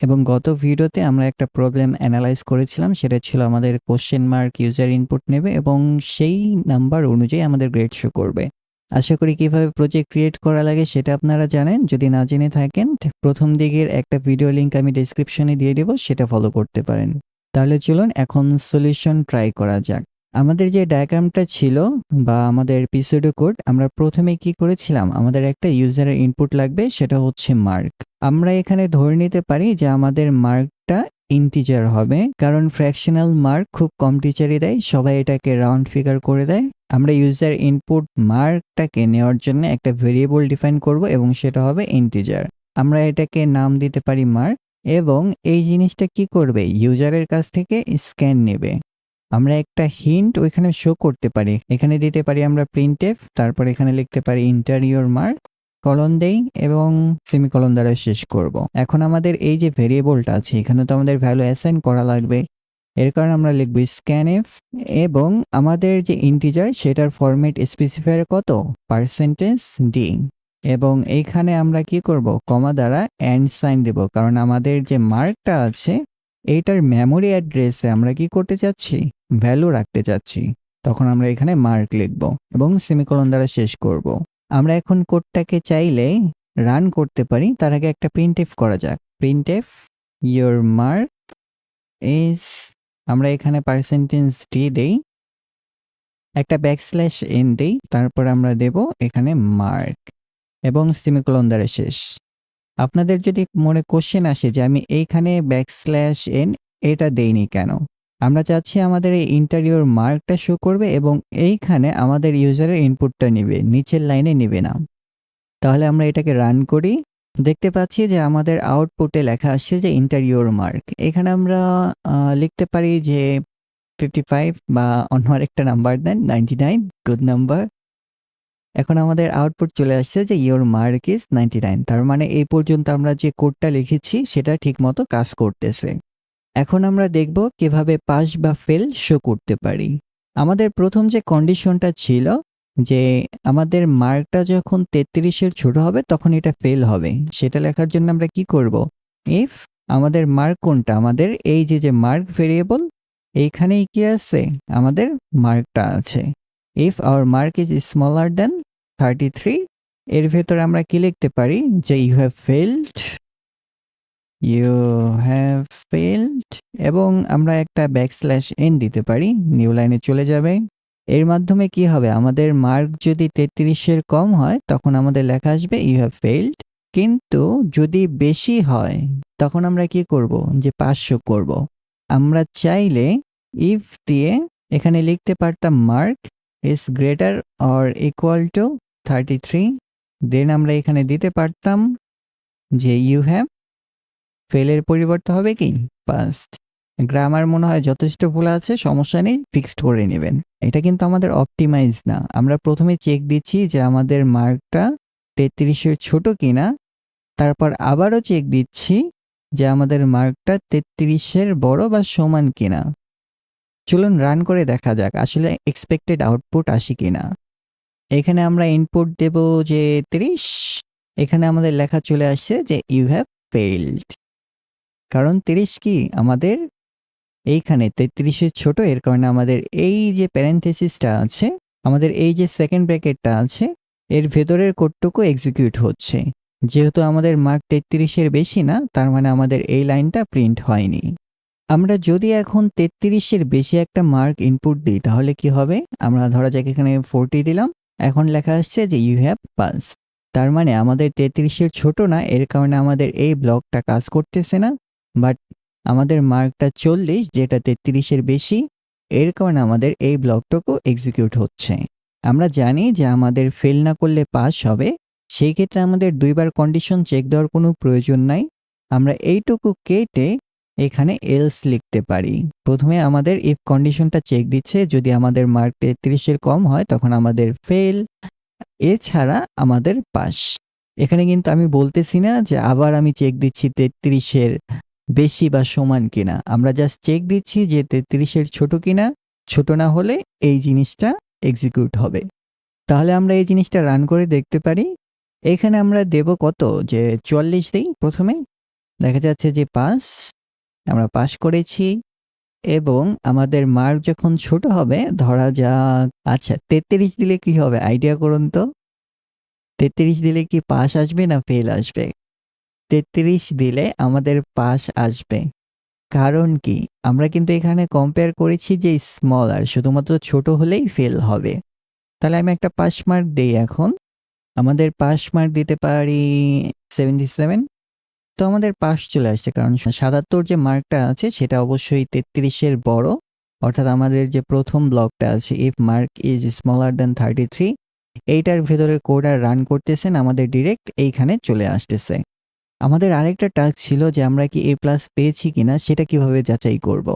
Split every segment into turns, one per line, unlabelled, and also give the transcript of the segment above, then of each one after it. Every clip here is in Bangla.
এবং গত ভিডিওতে আমরা একটা প্রবলেম অ্যানালাইজ করেছিলাম, সেটা ছিল আমাদের কোশ্চেন মার্ক ইউজার ইনপুট নেবে এবং সেই নাম্বার অনুযায়ী আমাদের গ্রেড শো করবে। আশা করি কীভাবে প্রজেক্ট ক্রিয়েট করা লাগে সেটা আপনারা জানেন, যদি না জেনে থাকেন, প্রথম দিকের একটা ভিডিও লিঙ্ক আমি ডেসক্রিপশনে দিয়ে দেবো, সেটা ফলো করতে পারেন। তাহলে চলুন এখন সলিউশন ট্রাই করা যাক। আমাদের যে ডায়াগ্রামটা ছিল বা আমাদের পিসিডো কোড আমরা প্রথমে কি করেছিলাম? আমাদের একটা ইউজারের ইনপুট লাগবে, সেটা হচ্ছে মার্ক আমরা এখানে ধরে নিতে পারি যে আমাদের মার্কটা ইন্টিজার হবে, কারণ ফ্র্যাকশনাল মার্ক খুব কম টিচারই দেয়, সবাই এটাকে রাউন্ড ফিগার করে দেয়। আমরা ইউজার ইনপুট মার্কটাকে নেওয়ার জন্য একটা ভেরিয়েবল ডিফাইন করব এবং সেটা হবে ইন্টিজার আমরা এটাকে নাম দিতে পারি মার্ক এবং এই জিনিসটা কি করবে? ইউজারের কাছ থেকে স্ক্যান নেবে। আমরা একটা হিন্ট ওইখানে শো করতে পারি। এখানে দিতে পারি আমরা প্রিন্টেফ তারপর এখানে লিখতে পারি ইন্টারিওর মার্ক কলন দেই এবং সেমি সেমিকলন দ্বারা শেষ করব। এখন আমাদের এই যে ভেরিয়েবলটা আছে, এখানে তো আমাদের ভ্যালু অ্যাসাইন করা লাগবে। এর কারণে আমরা লিখব স্ক্যানএফ এবং আমাদের যে ইন্টিজার সেটার ফরম্যাট স্পেসিফায়ার কত? পার্সেন্টেজ ডি এবং এইখানে আমরা কি করব? কমা দ্বারা অ্যান্ড সাইন দেব। কারণ আমাদের যে মার্কটা আছে এইটার মেমোরি অ্যাড্রেসে আমরা কি করতে চাচ্ছি ভ্যালু রাখতে চাচ্ছি তখন আমরা এখানে মার্ক লিখব এবং সেমিকলন দ্বারা শেষ করব। আমরা এখন কোডটাকে চাইলে রান করতে পারি। তার আগে একটা প্রিন্ট এফ করা যাক। Print F your mark is আমরা এখানে পার্সেন্টেজ ডি দেই। একটা ব্যাকস্ল্যাশ এন দেই। তারপর আমরা দেব এখানে মার্ক এবং সেমিকলন দ্বারা শেষ। আপনাদের যদি মনে কোশ্চেন আসে যে আমি এইখানে ব্যাকস্ল্যাশ এন এটা দেইনি কেন? আমরা চাচ্ছি আমাদের এই ইন্টারিয়র মার্কটা শো করবে এবং এইখানে আমাদের ইউজারের ইনপুটটা নেবে, নিচের লাইনে নেবে না। তাহলে আমরা এটাকে রান করি। দেখতে পাচ্ছি যে আমাদের আউটপুটে লেখা আসছে যে ইন্টারিয়র মার্ক এখানে আমরা লিখতে পারি যে ফিফটি ফাইভ বা অন্য আরেকটা number then ninety nine good number এখন আমাদের আউটপুট চলে আসছে যে your mark is ninety nine তার মানে এই পর্যন্ত আমরা যে কোডটা লিখেছি, সেটা ঠিকমতো কাজ করতেছে। এখন আমরা দেখব কীভাবে পাস বা ফেল শো করতে পারি। আমাদের প্রথম যে কন্ডিশনটা ছিল যে আমাদের মার্কটা যখন তেত্রিশের ছোট হবে, তখন এটা ফেল হবে। সেটা লেখার জন্য আমরা কি করব? ইফ আমাদের মার্ক কোনটা? আমাদের এই যে যে মার্ক ভেরিয়েবল এইখানেই কি আছে? আমাদের মার্কটা আছে। If our mark is smaller then thirty three এর ভেতরে আমরা কি লিখতে পারি? যে you have failed you have failed এবং আমরা একটা ব্যাকস্ল্যাশ এন দিতে পারি নিউ লাইনে চলে যাবে। এর মাধ্যমে কি হবে? আমাদের মার্ক যদি তেত্রিশের কম হয়, তখন আমাদের লেখা আসবে ইউ হ্যাভ ফেলড কিন্তু যদি বেশি হয়, তখন আমরা কি করব? যে পাঁচশো করব। আমরা চাইলে ইফ দিয়ে এখানে লিখতে পারতাম mark greater or equal to thirty three then আমরা এখানে দিতে পারতাম যে ইউ হ্যাভ ফেলের পরিবর্তে হবে কি? পাস্ট গ্রামার মনে হয় যথেষ্ট ভুল আছে, সমস্যা নেই ফিক্সড করে নেবেন। এটা কিন্তু আমাদের অপটিমাইজ না। আমরা প্রথমে চেক দিচ্ছি যে আমাদের মার্কটা তেত্রিশের ছোট কিনা, তারপর আবারও চেক দিচ্ছি যে আমাদের মার্কটা তেত্রিশের বড় বা সমান কিনা। চলুন রান করে দেখা যাক আসলে এক্সপেক্টেড আউটপুট আসি কিনা। এখানে আমরা ইনপুট দেব যে তিরিশ, এখানে আমাদের লেখা চলে আসছে যে ইউ হ্যাভ ফেইল্ড কারণ তিরিশ কি আমাদের এইখানে তেত্রিশের ছোট, এর কারণে আমাদের এই যে প্যারেন্থেসিসটা আছে, আমাদের এই যে সেকেন্ড ব্র্যাকেটটা আছে, এর ভেতরের কোডটুকু এক্সিকিউট হচ্ছে। যেহেতু আমাদের মার্ক তেত্রিশের বেশি না, তার মানে আমাদের এই লাইনটা প্রিন্ট হয়নি। আমরা যদি এখন তেত্রিশের বেশি একটা মার্ক ইনপুট দিই, তাহলে কি হবে? আমরা ধরা যাক এখানে ফোরটি দিলাম। এখন লেখা আসছে যে ইউ হ্যাভ পাস তার মানে আমাদের তেত্রিশের ছোট না, এর কারণে আমাদের এই ব্লকটা কাজ করতেছে না। বাট আমাদের মার্কটা চল্লিশ, যেটা তেত্রিশের বেশি, এর কারণে আমাদের এই ব্লকটুকু এক্সিকিউট হচ্ছে। আমরা জানি যে আমাদের ফেল না করলে পাস হবে। সেই ক্ষেত্রে আমাদের দুইবার কন্ডিশন চেক দেওয়ার কোনো প্রয়োজন নাই। আমরা এইটুকু কেটে এখানে এলস লিখতে পারি। প্রথমে আমাদের ইফ কন্ডিশনটা চেক দিচ্ছে, যদি আমাদের মার্ক তেত্রিশের কম হয়, তখন আমাদের ফেল এছাড়া আমাদের পাস এখানে কিন্তু আমি বলতেছি না যে আবার আমি চেক দিচ্ছি তেত্রিশের বেশি বা সমান কিনা। আমরা জাস্ট চেক দিচ্ছি যে তেত্রিশের ছোট কিনা, ছোট না হলে এই জিনিসটা এক্সিকিউট হবে। তাহলে আমরা এই জিনিসটা রান করে দেখতে পারি। এখানে আমরা দেব কত? যে চুয়াল্লিশ দিই প্রথমে। দেখা যাচ্ছে যে পাস আমরা পাস করেছি এবং আমাদের মার্ক যখন ছোট হবে, ধরা যাক আচ্ছা 33 দিলে কি হবে? আইডিয়া করুন তো। 33 দিলে কি পাস আসবে না ফেল আসবে? 33 দিলে আমাদের পাস আসবে। কারণ কি? আমরা কিন্তু এখানে কম্পেয়ার করেছি যে স্মল আর শুধুমাত্র ছোট হলেই ফেল হবে। তাহলে আমি একটা পাস মার্ক দিই এখন। আমাদের পাস মার্ক দিতে পারি 77 তো আমাদের পাস চলে আসছে। কারণ সাতাত্তর যে মার্কটা আছে, সেটা অবশ্যই তেত্রিশের বড়। অর্থাৎ আমাদের যে প্রথম ব্লকটা আছে if mark is smaller then thirty three এইটার ভেতরে কোড আর রান করতেছেন আমাদের ডিরেক্ট এইখানে চলে আসতেছে। আমাদের আরেকটা টাস্ক ছিল যে আমরা কি এ প্লাস পেয়েছি কিনা, সেটা কীভাবে যাচাই করব।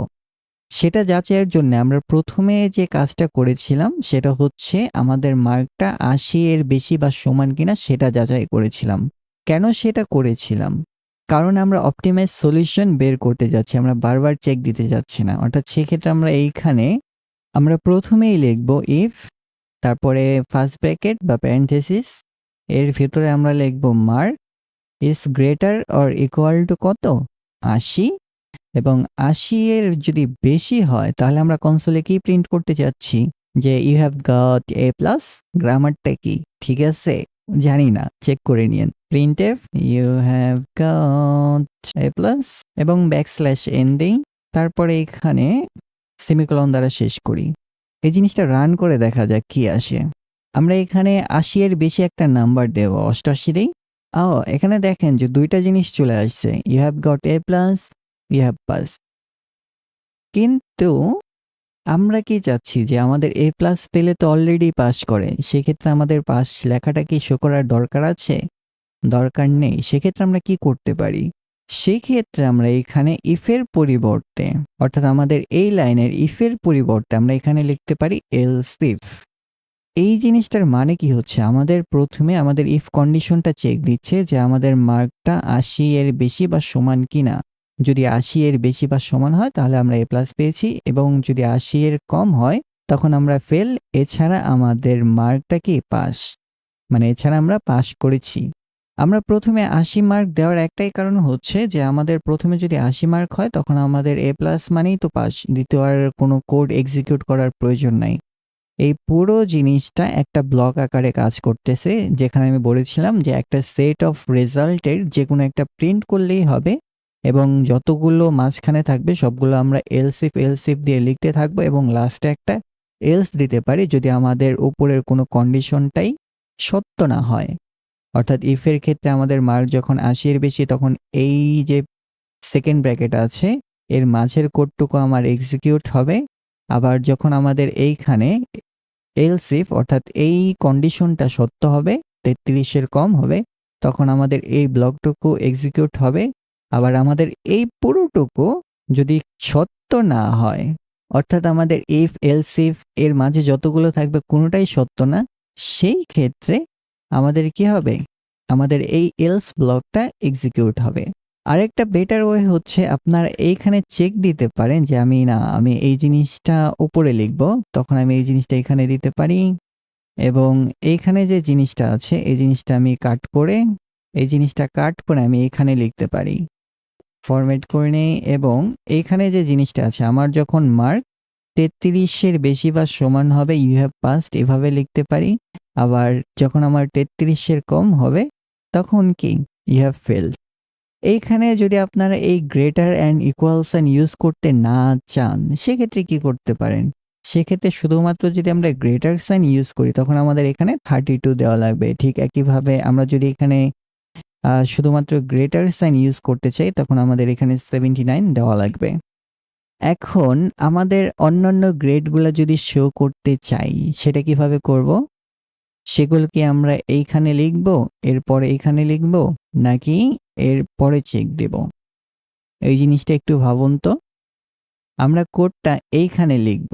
সেটা যাচাইয়ের জন্য আমরা প্রথমে যে কাজটা করেছিলাম, সেটা হচ্ছে আমাদের মার্কটা আশি এর বেশি বা সমান কিনা, সেটা যাচাই করেছিলাম। কেন সেটা করেছিলাম? কারণ আমরা অপটিমাইজ সলিউশন বের করতে যাচ্ছি, আমরা বারবার চেক দিতে যাচ্ছি না। অর্থাৎ সেক্ষেত্রে আমরা এইখানে, আমরা প্রথমেই লিখব ইফ তারপরে ফার্স্ট ব্র্যাকেট বা প্যারেন্থেসিস এর ভিতরে আমরা লিখব mark is greater or equal to কত? আশি। এবং আশি এর যদি বেশি হয়, তাহলে আমরা কনসোলে কি প্রিন্ট করতে চাচ্ছি যে you have got A plus গ্রামারটা কি? ঠিক আছে? জানি না চেক করে নিন print f you have got A plus এবং ব্যাকস্ল্যাশ এন দিই তারপরে এখানে সেমিকলন দ্বারা শেষ করি। এই জিনিসটা রান করে দেখা যাক কি আসে। আমরা এখানে আশি এর বেশি একটা নাম্বার দেব অষ্টআশিরেই ও এখানে দেখেন যে দুইটা জিনিস চলে আসছে। You have got A plus you have pass কিন্তু আমরা কি চাচ্ছি যে আমাদের এ প্লাস পেলে তো অলরেডি পাস করে? সেক্ষেত্রে আমাদের পাস লেখাটা কি শো করার দরকার আছে? দরকার নেই। সেক্ষেত্রে আমরা কি করতে পারি? সেক্ষেত্রে আমরা এখানে ইফের পরিবর্তে, অর্থাৎ আমাদের এই লাইনের ইফের পরিবর্তে আমরা এখানে লিখতে পারি এলস ইফ এই জিনিসটার মানে কি হচ্ছে? আমাদের প্রথমে আমাদের ইফ কন্ডিশনটা চেক দিচ্ছে যে আমাদের মার্কটা আশি এর বেশি বা সমান কিনা। যদি আশি এর বেশি বা সমান হয়, তাহলে আমরা এ প্লাস পেয়েছি। এবং যদি আশি এর কম হয়, তখন আমরা ফেল এছাড়া আমাদের মার্কটা কি? পাস। মানে এছাড়া আমরা পাস করেছি। আমরা প্রথমে আশি মার্ক দেওয়ার একটাই কারণ হচ্ছে যে, আমাদের প্রথমে যদি আশি মার্ক হয়, তখন আমাদের এ প্লাস মানেই তো পাস। দ্বিতীয় আর কোনো কোড এক্সিকিউট করার প্রয়োজন নাই। এই পুরো জিনিসটা একটা ব্লক আকারে কাজ করতেছে, যেখানে আমি বলেছিলাম যে, একটা সেট অফ রেজাল্টের যে কোনো একটা প্রিন্ট করলেই হবে। এবং যতগুলো মাঝখানে থাকবে, সবগুলো আমরা এলসিফ এলসিফ দিয়ে লিখতে থাকব এবং লাস্টে একটা এলস দিতে পারি যদি আমাদের উপরের কোনো কন্ডিশনটাই সত্য না হয়। অর্থাৎ ইফের ক্ষেত্রে আমাদের মার্ক যখন আশির বেশি, তখন এই যে সেকেন্ড ব্র্যাকেট আছে, এর মাঝের কোডটুকু আমার এক্সিকিউট হবে। আবার যখন আমাদের এইখানে এলসিফ অর্থাৎ এই কন্ডিশনটা সত্য হবে, তেত্রিশের কম হবে, তখন আমাদের এই ব্লকটুকু এক্সিকিউট হবে। আবার আমাদের এই পুরোটুকু যদি সত্য না হয়, অর্থাৎ আমাদের ইফ এলসিফ এর মাঝে যতগুলো থাকবে কোনোটাই সত্য না, সেই ক্ষেত্রে আমাদের কি হবে? আমাদের এই এলস ব্লকটা এক্সিকিউট হবে। আরেকটা বেটার ওয়ে হচ্ছে আপনার এইখানে চেক দিতে পারেন যে আমি না, আমি এই জিনিসটা উপরে লিখব, তখন আমি এই জিনিসটা এখানে দিতে পারি এবং এইখানে যে জিনিসটা আছে, এই জিনিসটা আমি কাট করে, এই জিনিসটা কাট করে আমি এখানে লিখতে পারি। ফরম্যাট করে নেই এবং এখানে যে জিনিসটা আছে, আমার যখন মার্ক তেত্রিশের বেশি বা সমান হবে ইউ হ্যাভ পাস্ট এভাবে লিখতে পারি। আবার যখন আমার তেত্রিশের কম হবে, তখন কি? ইউ হ্যাভ ফেল এইখানে যদি আপনারা এই greater and equal sign use করতে না চান, সেক্ষেত্রে কি করতে পারেন? সেক্ষেত্রে শুধুমাত্র যদি আমরা গ্রেটার সাইন ইউজ করি, তখন আমাদের এখানে থার্টি টু দেওয়া লাগবে। ঠিক একইভাবে আমরা যদি এখানে শুধুমাত্র গ্রেটার সাইন ইউজ করতে চাই, তখন আমাদের এখানে সেভেন্টি নাইন দেওয়া লাগবে। এখন আমাদের অন্যান্য গ্রেডগুলো যদি শো করতে চাই, সেটা কীভাবে করব? সেগুলো কি আমরা এইখানে লিখব, এরপরে এইখানে লিখব, নাকি এর পরে চেক দেব। এই জিনিসটা একটু ভাবুন তো। আমরা কোডটা এইখানে লিখব।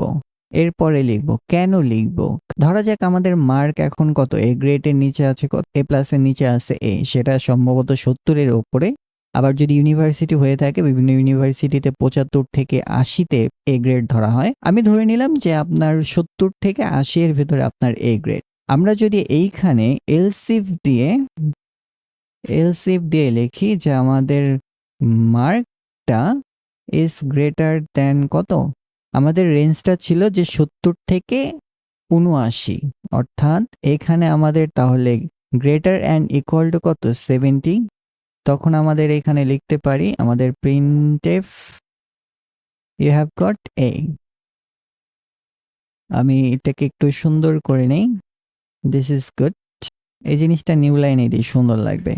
এরপরে লিখব, কেন লিখব? ধরা যাক আমাদের মার্ক এখন কত? এ গ্রেডের নিচে আছে কত? এ প্লাসের নিচে আছে এ সেটা সম্ভবত সত্তরের ওপরে। আবার যদি ইউনিভার্সিটি হয়ে থাকে, বিভিন্ন ইউনিভার্সিটিতে পঁচাত্তর থেকে আশিতে এ গ্রেড ধরা হয়। আমি ধরে নিলাম যে আপনার সত্তর থেকে আশি এর ভিতরে আপনার এ গ্রেড আমরা যদি এইখানে এলসিফ দিয়ে এলসিফ দিয়ে লিখি যে আমাদের মার্কটা ইজ গ্রেটার দ্যান কত? আমাদের রেঞ্জটা ছিল যে ৭০ থেকে ৭৯ অর্থাৎ এখানে আমাদের তাহলে গ্রেটার অ্যান্ড ইকুয়াল টু কত? 70 তখন আমাদের এখানে লিখতে পারি আমাদের printf you have got A আমি এটাকে একটু সুন্দর করে নেই। This is good. এই জিনিসটা নিউ লাইনে দিই সুন্দর লাগবে।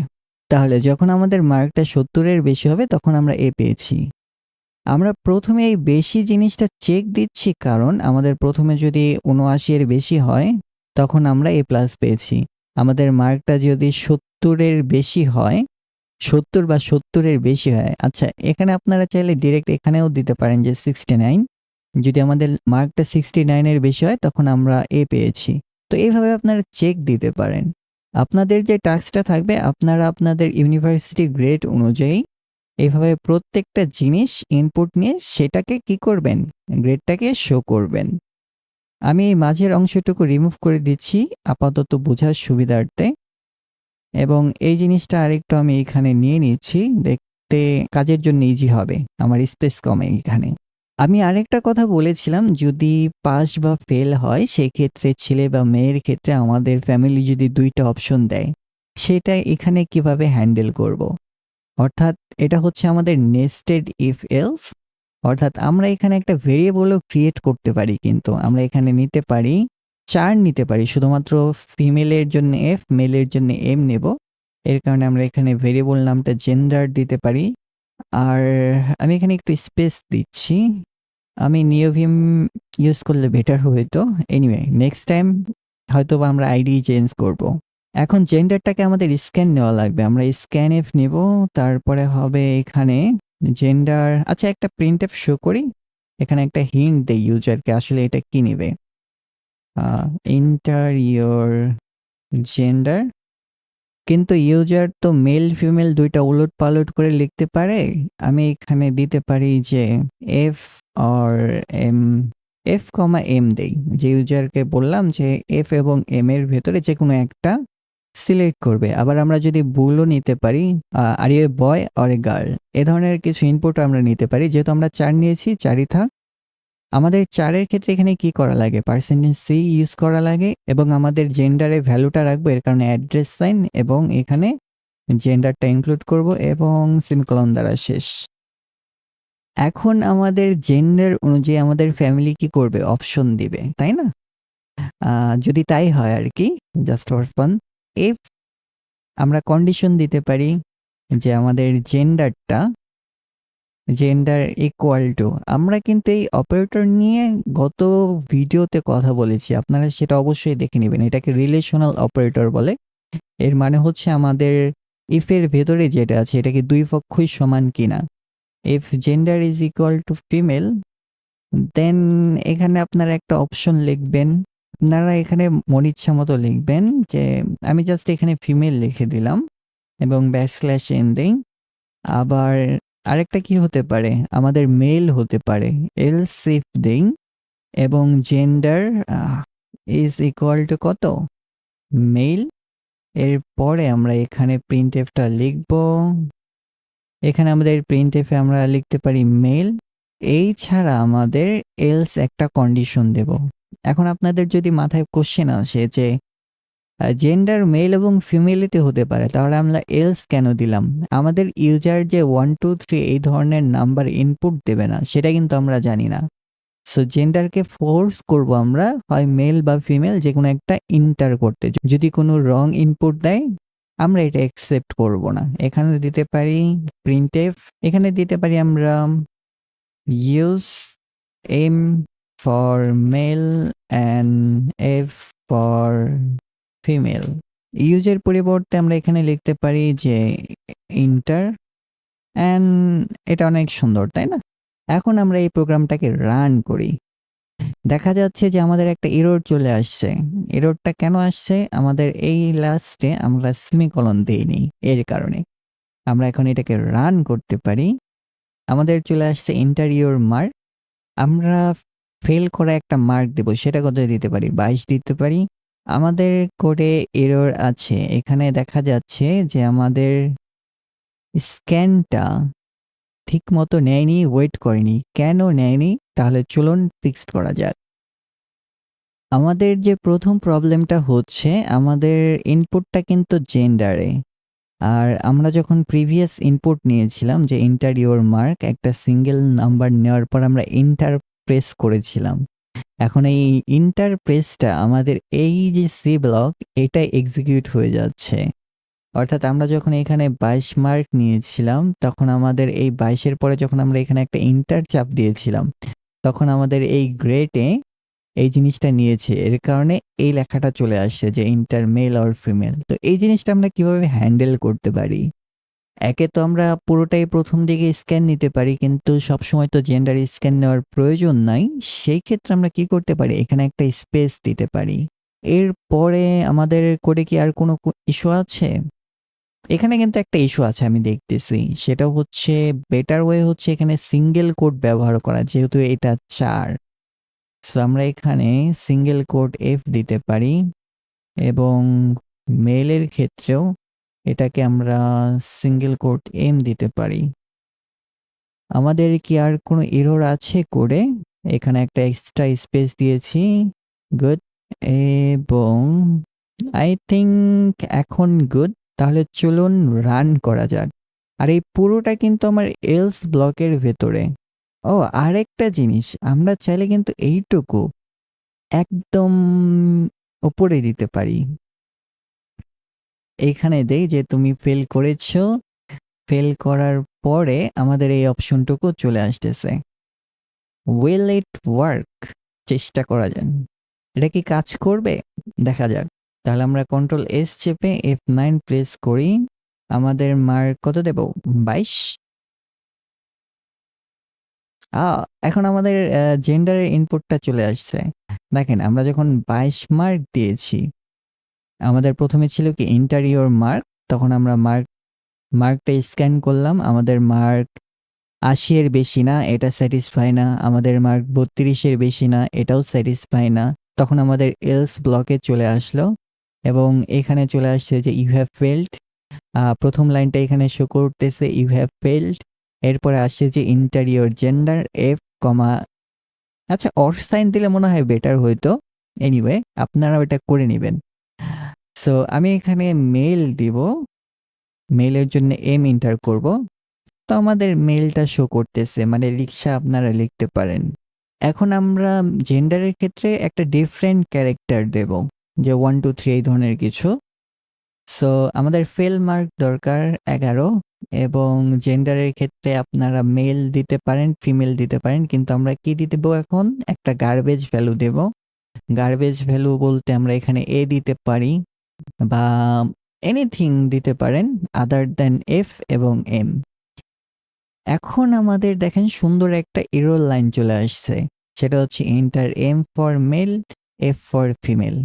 তাহলে যখন আমাদের মার্কটা সত্তরের বেশি হবে, তখন আমরা এ পেয়েছি। আমরা প্রথমে এই বেশি জিনিসটা চেক দিচ্ছি কারণ আমাদের প্রথমে যদি ৭৯ এর বেশি হয়, তখন আমরা এ প্লাস পেয়েছি। আমাদের মার্কটা যদি সত্তরের বেশি হয় ৭০ বা সত্তরের বেশি হয়। আচ্ছা এখানে আপনারা চাইলে ডিরেক্ট এখানেও দিতে পারেন যে 69 যদি আমাদের মার্কটা সিক্সটি নাইনের বেশি হয়, তখন আমরা এ পেয়েছি। তো এইভাবে আপনারা চেক দিতে পারেন। আপনাদের যে টাস্কটা থাকবে, আপনারা আপনাদের ইউনিভার্সিটি গ্রেড অনুযায়ী এভাবে প্রত্যেকটা জিনিস ইনপুট নিয়ে সেটাকে কি করবেন? গ্রেডটাকে শো করবেন। আমি এই মাঝের অংশটুকু রিমুভ করে দিচ্ছি আপাতত বোঝার সুবিধার্থে। এবং এই জিনিসটা আরেকটু আমি এখানে নিয়ে নিচ্ছি দেখতে কাজের জন্য ইজি হবে। আমার স্পেস কমে এখানে। আমি আরেকটা কথা বলেছিলাম যদি পাস বা ফেল হয় সেক্ষেত্রে ছেলে বা মেয়ের ক্ষেত্রে আমাদের ফ্যামিলি যদি দুইটা অপশন দেয়, সেটা এখানে কীভাবে হ্যান্ডেল করব? অর্থাৎ এটা হচ্ছে আমাদের নেস্টেড ইফ এলস অর্থাৎ আমরা এখানে একটা ভেরিয়েবলও ক্রিয়েট করতে পারি কিন্তু আমরা এখানে নিতে পারি ৪ নিতে পারি শুধুমাত্র ফিমেলের জন্য এফ, মেলের জন্য এম নেব। এর কারণে আমরা এখানে ভেরিয়েবল নামটা জেন্ডার দিতে পারি। আর আমি এখানে একটু স্পেস দিচ্ছি। আমি নিওভিম ইউজ করলে বেটার হইতো। এনিওয়ে নেক্সট টাইম হয়তোবা আমরা আইডি চেঞ্জ করব। এখন জেন্ডারটাকে আমাদের স্ক্যান নেওয়া লাগবে। আমরা স্ক্যান এফ নেব তারপরে হবে এখানে জেন্ডার আচ্ছা একটা প্রিন্টএফ শো করি। এখানে একটা হিন্ট দেই ইউজারকে আসলে এটা কি নিবে। ইন্টার ইওর জেন্ডার কিন্তু ইউজার তো মেল ফিমেল ২ টা উলট-পালট করে লিখতে পারে। আমি এখানে দিতে পারি যে F or M, F, comma M দেই। যে ইউজারকে বললাম যে এফ এবং এম এর ভেতরে যে কোনো একটা সিলেক্ট করবে। আবার আমরা যদি বুলও নিতে পারি আর এ বয় অর এ গার্ল এ ধরনের কিছু ইনপুট আমরা নিতে পারি। যেহেতু আমরা চার নিয়েছি ৪ই থাক। আমাদের চারের ক্ষেত্রে এখানে কি করা লাগে? পার্সেন্টেজ সি ইউজ করা লাগে এবং আমাদের জেন্ডারের ভ্যালুটা রাখব এর কারণে অ্যাড্রেস সাইন এবং এখানে জেন্ডারটা ইনক্লুড করব এবং সেমিকোলন দ্বারা শেষ। এখন আমাদের জেন্ডার অনুযায়ী আমাদের ফ্যামিলি কি করবে? অপশন দিবে, তাই না? যদি তাই হয় আর কি জাস্ট ফর ফান ইফ আমরা কন্ডিশন দিতে পারি যে আমাদের জেন্ডারটা জেন্ডার ইকুয়াল টু আমরা কিন্তু এই অপারেটর নিয়ে গত ভিডিওতে কথা বলেছি। আপনারা সেটা অবশ্যই দেখে নেবেন, এটাকে রিলেশনাল অপারেটর বলে। এর মানে হচ্ছে আমাদের ইফ এর ভেতরে যেটা আছে, এটাকে দুই পক্ষই সমান কিনা। If gender is equal to female then এখানে আপনারা একটা অপশন লিখবেন। আপনারা এখানে মন ইচ্ছা মতো লিখবেন যে, আমি জাস্ট এখানে ফিমেল লিখে দিলাম এবং ব্যাকস্ল্যাশ এন দেই। আবার আরেকটা কি হতে পারে? আমাদের মেল হতে পারে। এল ইফ দিং এবং জেন্ডার ইজ ইকুয়াল টু কত? মেল এরপরে আমরা এখানে প্রিন্ট এফটা লিখব। এখানে আমাদের প্রিন্ট এফে আমরা লিখতে পারি মেল। এই ছাড়া আমাদের এলস একটা কন্ডিশন দেব। এখন আপনাদের যদি মাথায় কোয়েশ্চেন আসে যে জেন্ডার মেল এবং ফিমেলিতে হতে পারে তাহলে আমরা এলস কেন দিলাম? আমাদের ইউজার যে 1, 2, 3 এই ধরনের নাম্বার ইনপুট দেবে না সেটা কিন্তু আমরা জানি না। সো জেন্ডারকে ফোর্স করব আমরা হয় মেল বা ফিমেল যেকোনো একটা ইন্টার করতে। যদি কোনো রং ইনপুট দেয় আমরা এটা অ্যাকসেপ্ট করব না। এখানে দিতে পারি প্রিন্টএফ এখানে দিতে পারি আমরা use M for male and F for female. ইউজের পরিবর্তে আমরা এখানে লিখতে পারি যে এন্টার অ্যান্ড এটা অনেক সুন্দর, তাই না? এখন আমরা এই প্রোগ্রামটাকে রান করি। দেখা যাচ্ছে যে আমাদের একটা এরর চলে আসছে। এররটা কেন আসছে? আমাদের এই লাস্টে আমরা সেমিকোলন দেইনি এর কারণে। আমরা এখন এটাকে রান করতে পারি। আমাদের চলে আসছে এন্টার ইওর মার্ক। আমরা ফেল করা একটা মার্ক দেব সেটা কত দিতে পারি? ২২ দিতে পারি। আমাদের কোডে এরর আছে। এখানে দেখা যাচ্ছে যে আমাদের স্ক্যানটা ঠিক মতো নেয়নি, ওয়েট করেনি। কেন নেয়নি? তাহলে চলুন ফিক্সড করা যাক। আমাদের যে প্রথম প্রবলেমটা হচ্ছে আমাদের ইনপুটটা কিন্তু জেন্ডারে। আর আমরা যখন প্রিভিয়াস ইনপুট নিয়েছিলাম যে এন্টার ইউর মার্ক একটা সিঙ্গেল নাম্বার নেওয়ার পর আমরা এন্টার প্রেস করেছিলাম। এখন এই এন্টার প্রেসটা আমাদের এই যে সি ব্লক এটাই এক্সিকিউট হয়ে যাচ্ছে। অর্থাৎ আমরা যখন এখানে ২২ মার্ক নিয়েছিলাম, তখন আমাদের এই বাইশের পরে যখন আমরা এখানে একটা ইন্টার চাপ দিয়েছিলাম, তখন আমাদের এই গ্রেটে এই জিনিসটা নিয়েছে। এর কারণে এই লেখাটা চলে আসছে যে এন্টার মেল অর ফিমেল। তো এই জিনিসটা আমরা কীভাবে হ্যান্ডেল করতে পারি? একে তো আমরা পুরোটাই প্রথম দিকে স্ক্যান নিতে পারি, কিন্তু সবসময় তো জেন্ডার স্ক্যান নেওয়ার প্রয়োজন নাই। সেই ক্ষেত্রে আমরা কি করতে পারি? এখানে একটা স্পেস দিতে পারি। এরপরে আমাদের কোডে কি আর কোনো ইস্যু আছে? এখানে কিন্তু একটা ইস্যু আছে আমি দেখতেছি। সেটা হচ্ছে বেটার ওয়ে হচ্ছে এখানে সিঙ্গেল কোড ব্যবহার করা, যেহেতু এটা চার সো আমরা এখানে সিঙ্গেল কোড এফ দিতে পারি এবং মেলের ক্ষেত্রেও এটাকে আমরা সিঙ্গেল কোট এম দিতে পারি। আমাদের কি আর কোনো এরর আছে কোডে? এখানে একটা এক্সট্রা স্পেস দিয়েছি। গুড এবং আই থিংক এখন গুড। তাহলে চলুন রান করা যাক। আর এই পুরোটা কিন্তু আমার এলস ব্লকের ভেতরে। ও, আরেকটা জিনিস, আমরা চাইলে কিন্তু এইটুকু একদম উপরে দিতে পারি। এইখানে দেই যে তুমি ফেল করেছ। ফেল করার পরে আমাদের এই অপশনটুকু চলে আসতেছে। Will it work? চেষ্টা করা যাক। এটা কি কাজ করবে? দেখা যাক। তাহলে আমরা কন্ট্রোল এস চেপে এফ নাইন প্রেস করি। আমাদের মার্ক কত দেব? ২২? আ এখন আমাদের জেন্ডারের ইনপুটটা চলে আসছে। দেখেন আমরা যখন ২২ মার্ক দিয়েছি, আমাদের প্রথমে ছিল কি এন্টার ইউর মার্ক তখন আমরা মার্ক মার্কটা স্ক্যান করলাম। আমাদের মার্ক ৮০ এর বেশি না, এটা স্যাটিসফাই না। আমাদের মার্ক ৩২ এর বেশি না, এটাও স্যাটিসফাই না। তখন আমাদের এলস ব্লকে চলে আসলো এবং এখানে চলে আসছে যে ইউ হ্যাভ ফেল্ড প্রথম লাইনটা এখানে শো করতেছে ইউ হ্যাভ ফেল্ড এরপরে আসছে যে enter your gender F, comma আচ্ছা অর সাইন দিলে মনে হয় বেটার হইতো। এনিওয়ে আপনারা এটা করে নিবেন। সো আমি এখানে মেইল দিব। মেইলের জন্য এম এন্টার করব। তো আমাদের মেলটা শো করতেছে মানে রিক্সা আপনারা লিখতে পারেন। এখন আমরা জেন্ডারের ক্ষেত্রে একটা ডিফারেন্ট ক্যারেক্টার দেব। যে 1, 2, 3 এই ধরনের কিছু। সো আমাদের ফেল মার্ক দরকার ১১ এবং জেন্ডারের ক্ষেত্রে আপনারা মেল দিতে পারেন, ফিমেল দিতে পারেন। কিন্তু আমরা কি দেব এখন? একটা গার্বেজ ভ্যালু দেব। গার্বেজ ভ্যালু বলতে আমরা এখানে এ দিতে পারি বা এনিথিং দিতে পারেন আদার দ্যান এফ এবং এম। এখন আমাদের দেখেন সুন্দর একটা এরর লাইন চলে আসছে। সেটা হচ্ছে enter M for male, F for female.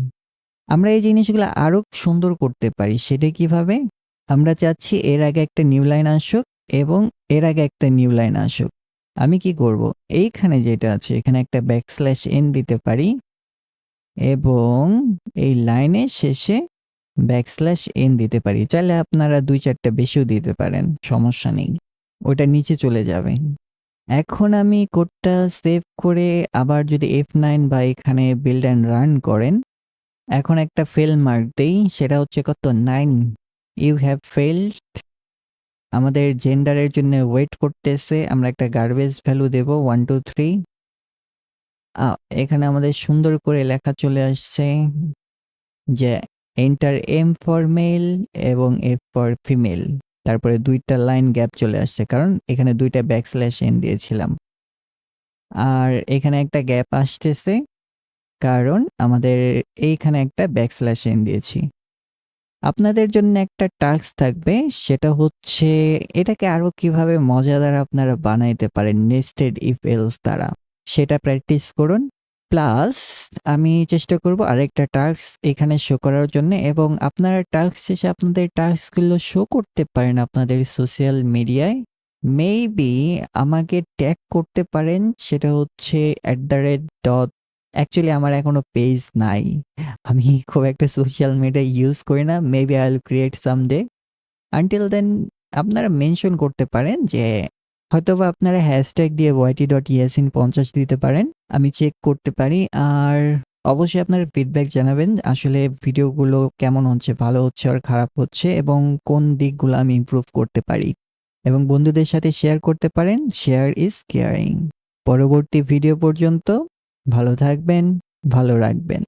আমরা এই জিনিসগুলো আরও সুন্দর করতে পারি। সেটা কীভাবে? আমরা চাচ্ছি এর আগে একটা নিউ লাইন আসুক এবং এর আগে একটা নিউ লাইন আসুক। আমি কি করব? এইখানে যেটা আছে এখানে একটা ব্যাকস্ল্যাশ এন দিতে পারি এবং এই লাইনের শেষে ব্যাকস্ল্যাশ এন দিতে পারি। চাইলে আপনারা ২-৪ টা বেশিও দিতে পারেন। সমস্যা নেই। ওটা নিচে চলে যাবে। এখন আমি কোডটা সেভ করে আবার যদি এফ নাইন বা এখানে বিল্ড অ্যান্ড রান করেন, এখন একটা ফেল মার্ক দেই। সেটা হচ্ছে কত? Nine you have failed. আমাদের জেন্ডারের জন্য ওয়েট করতেছে। আমরা একটা গার্বেজ ভ্যালু দেব 1, 2, 3 আ এখানে আমাদের সুন্দর করে লেখা চলে আসছে যে এন্টার এম ফর মেল এবং এফ ফর ফিমেল। তারপরে দুইটা লাইন গ্যাপ চলে আসছে। কারণ এখানে ২ টা ব্যাকস্ল্যাশ এন দিয়েছিলাম। আর এখানে একটা গ্যাপ আসতেছে। কারণ আমাদের এইখানে একটা ব্যাকস্ল্যাশ এন দিয়েছি। আপনাদের জন্য একটা টাস্ক থাকবে, সেটা হচ্ছে এটাকে আরও কীভাবে মজাদার আপনারা বানাইতে পারেন নেস্টেড ইফ এলস দ্বারা। সেটা প্র্যাকটিস করুন। প্লাস আমি চেষ্টা করব আরেকটা টাস্ক এখানে শো করার জন্য এবং আপনারা টাস্ক শেষে আপনাদের টাস্কগুলো শো করতে পারেন আপনাদের সোশ্যাল মিডিয়ায়। মেবি আমাকে ট্যাগ করতে পারেন, সেটা হচ্ছে at the rate dot @. Actually আমার এখনও পেজ নাই। আমি খুব একটা সোশ্যাল মিডিয়া ইউজ করি না। Maybe I will create someday. Until then আপনারা মেনশন করতে পারেন যে হয়তোবা আপনারা হ্যাশট্যাগ দিয়ে yt.yasin50 দিতে পারেন। আমি চেক করতে পারি। আর অবশ্যই আপনারা ফিডব্যাক জানাবেন আসলে ভিডিওগুলো কেমন হচ্ছে, ভালো হচ্ছে আর খারাপ হচ্ছে এবং কোন দিকগুলো আমি ইমপ্রুভ করতে পারি। এবং বন্ধুদের সাথে শেয়ার করতে পারেন। Share is caring. পরবর্তী ভিডিও পর্যন্ত ভালো থাকবেন, ভালো রাখবেন।